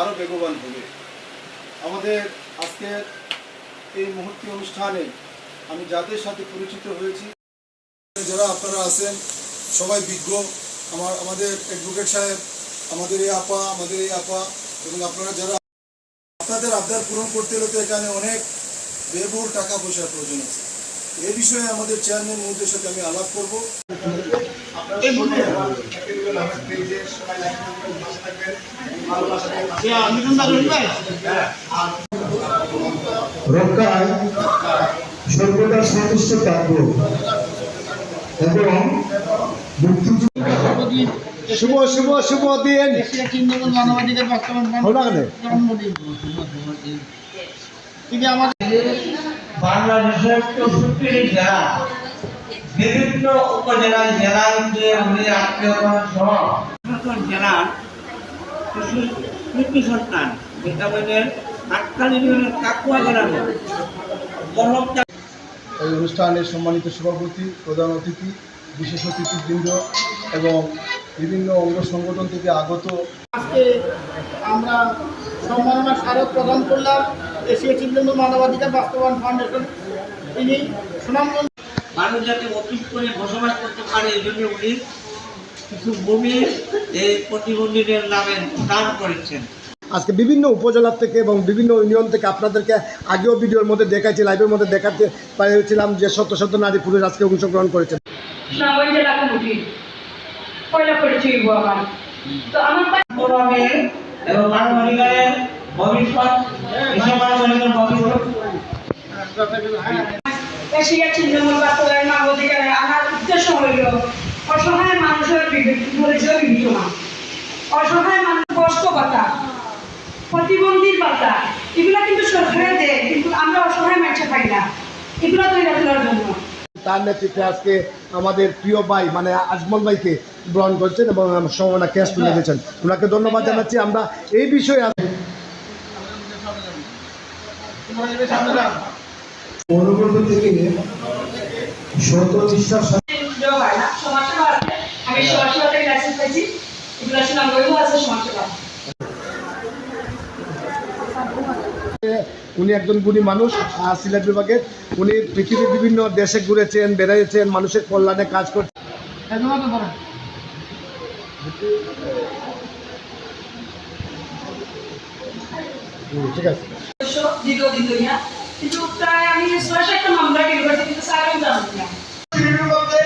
আরও বেগবান হবে। আমাদের আজকের এই মুহূর্তে অনুষ্ঠানে আমি যাদের সাথে পরিচিত হয়েছি, যারা আপনারা আছেন, সবাই বিজ্ঞ। আমার, আমাদের অ্যাডভোকেট সাহেব, আমাদের এই আপা, আমাদের এই আপা, এবং আপনারা যারা আপনাদের আবদার পূরণ করতে হলে তো এখানে অনেক ব্যয়বহুল টাকা পয়সার প্রয়োজন আছে। এ বিষয়ে আমাদের চেয়ারম্যান মহোদয়ের সাথে আমি আলাপ করব। রক্ষায় সর্বদা সন্তুষ্ট থাকব এবং শুভ শুভ শুভ দিন। মানবাধিকার বাংলাদেশের চৌষট্টি জেলা বিভিন্ন উপজেলায় জেলায় যে উনি আত্মীয় সহ জেলার শিশু সন্তান আটকাল ইউনিয়নের কাকুয়া জেলার মহক এই অনুষ্ঠানের সম্মানিত সভাপতি প্রধান অতিথি বিশেষ অতিথিবৃন্দ এবং বিভিন্ন অঙ্গ সংগঠন থেকে আগত আজকে আমরা সম্মাননা স্মারক প্রদান করলাম এশিয়া চিহ্নমূল মানবাধিকার বাস্তবায়ন ফাউন্ডেশন। তিনি সুনামগঞ্জ মানুষ যাতে অফিস করে বসবাস করতে পারে এই জন্য উনি কিছু ভূমি এই প্রতিবন্ধীদের নামে দান করেছেন। আজকে বিভিন্ন উপজেলা থেকে এবং বিভিন্ন ইউনিয়ন থেকে আপনাদেরকে আগেও ভিডিওর মধ্যে দেখাচ্ছি লাইভের মধ্যে দেখাতে পেরেছিলাম যে শত শত নারী পুরুষ আজকে অংশগ্রহণ করেছেন। ভবিষ্যৎ। এশিয়া বাস্তবায়ন মানবাধিকারে আমার উদ্দেশ্য হইল অসহায় মানুষের বিবেচনা অসহায় মানুষ কষ্ট কথা প্রতিবন্ধীর পাতা এগুলা কিন্তু সরকারে দেয় কিন্তু আমরা অসহায় মানুষে পাই না। এগুলা তৈরি তোলার জন্য। তার নেতৃত্বে আজকে আমাদের প্রিয় ভাই মানে আজমল ভাইকে গ্রহণ করছেন এবং সমনা ক্যাশ তুলে দিয়েছেন। ওনাকে ধন্যবাদ জানাচ্ছি। আমরা এই বিষয়ে থেকে সত বিশ্বাস হয় না? সমাজসেবা আছে। আমি সমাজসেবা থেকে লাইসেন্স পেয়েছি। এগুলা সুনামগঞ্জও আছে সমাজসেবা। উনি একজন গুণী মানুষ সিলেট বিভাগের উনি পৃথিবীর বিভিন্ন দেশে ঘুরেছেন বেড়াইছেন মানুষের কল্যাণে কাজ করছেন। ঠিক আছে। দ্বিতীয় দ্বিতীয় কিন্তু প্রায় আমি ছয় সাতটা মামলা ইউনিভার্সিটি কিন্তু স্যারও জানি না পৃথিবীর মধ্যে